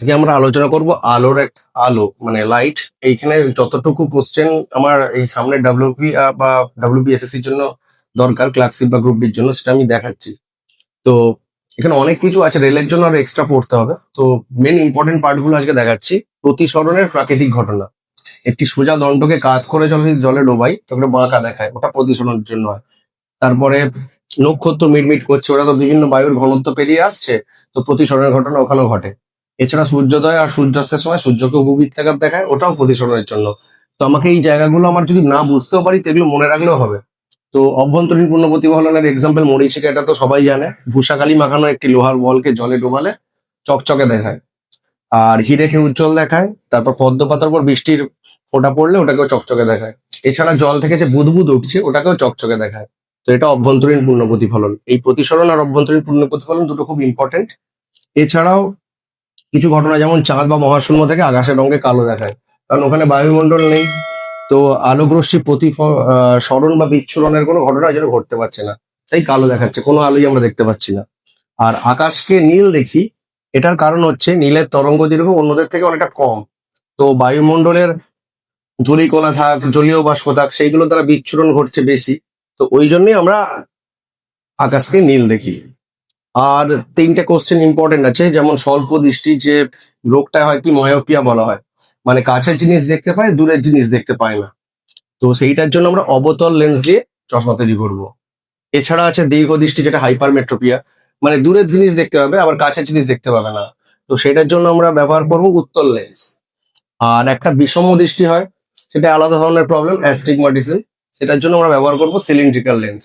আজকে আমরা আলোচনা করব আলোর এক আলো মানে লাইট এইখানে যতটুকু কোশ্চেন আমার এই সামনে ডাব্লিউপি বা ডাব্লিউবিএসএসসি এর জন্য দরকার ক্লার্কশিপ বা গ্রুপ ডির জন্য, সেটা আমি দেখাচ্ছি। তো এখানে অনেক কিছু আছে রেলের জন্য আর এক্সট্রা পড়তে হবে। তো মেন ইম্পর্টেন্ট পার্টগুলো আজকে দেখাচ্ছি। প্রতিসরণের প্রাকৃতিক ঘটনা। একটি সোজা দণ্ডকে কাত করে জলে জলে ডোবাই, তারপরে বাঁকা দেখায়। ওটা প্রতিসরণের জন্য হয়। তারপরে নক্ষত্র মিটমিট করছে, ওরা তো বিভিন্ন বায়ুর ঘনত্ব পেরিয়ে আসছে। তো প্রতিসরণের ঘটনা ওখানেও ঘটে। এছাড়া সূর্যোদয় আর সূর্যাস্তের সময় সূর্যকে উপবৃত্তাকার দেখায়, ওটাও প্রতিসরণের জন্য। তো আমাকে এই জায়গাগুলো আমার যদি না বুঝতেও পারি তো এগুলো মনে রাখলেও হবে। তো অভ্যন্তরীণ পূর্ণ প্রতিফলনের এক্সাম্পল মরিচিকা, এটা তো সবাই জানে। ভূষাকালি মাখানো একটি লোহার বলকে জলে ডোবালে চকচকে দেখায়। আর হিরেকে উজ্জ্বল দেখায়, তারপর পদ্ম পাতার উপর বৃষ্টির ফোঁটা পড়লে ওটাকেও চকচকে দেখায়। এছাড়া জল থেকে যে বুদবুদ উঠছে, ওটাকেও চকচকে দেখায়। তো এটা অভ্যন্তরীণ পূর্ণ প্রতিফলন এই প্রতিসরণ আর অভ্যন্তরীণ পূর্ণ প্রতিফলন দুটো খুব ইম্পর্টেন্ট এছাড়াও কিছু ঘটনা যেমন চাঁদ বা মহাশূন্য থেকে আকাশের রঙে কালো দেখায়। কারণ ওখানে বায়ুমণ্ডল নেই তো আলোকরশ্মি প্রতিফ আহ, স্মরণ বা বিচ্ছুরণের কোনো ঘটনা যেন ঘটতে পারছে না। তাই কালো দেখাচ্ছে কোনো আলোই আমরা দেখতে পাচ্ছি না। আর আকাশকে নীল দেখি এটার কারণ হচ্ছে নীলের তরঙ্গ দৈর্ঘ্য অন্যদের থেকে অনেকটা কম। তো বায়ুমণ্ডলের ধূলিকণা থাক জলীয় বাষ্প থাক সেইগুলো দ্বারা বিচ্ছুরণ ঘটছে বেশি। তো ওই জন্যই আমরা আকাশকে নীল দেখি। আর তিনটে কোশ্চেন ইম্পর্টেন্ট আছে, যেমন স্বল্প দৃষ্টি যে রোগটা হয় কি ময়োপিয়া বলা হয়। মানে কাছের জিনিস দেখতে পায়, দূরের জিনিস দেখতে পায় না। তো সেইটার জন্য আমরা অবতল লেন্স দিয়ে চশমা তৈরি করব। এছাড়া আছে দীর্ঘ দৃষ্টি, যেটা হাইপারমেট্রোপিয়া মানে দূরের জিনিস দেখতে পাবে, আবার কাছের জিনিস দেখতে পাবে না। তো সেটার জন্য আমরা ব্যবহার করব উত্তল লেন্স আর একটা বিষম দৃষ্টি হয়, সেটা আলাদা ধরনের প্রবলেম অ্যাস্টিগমাটিসম সেটার জন্য আমরা ব্যবহার করব সিলিন্ড্রিক্যাল লেন্স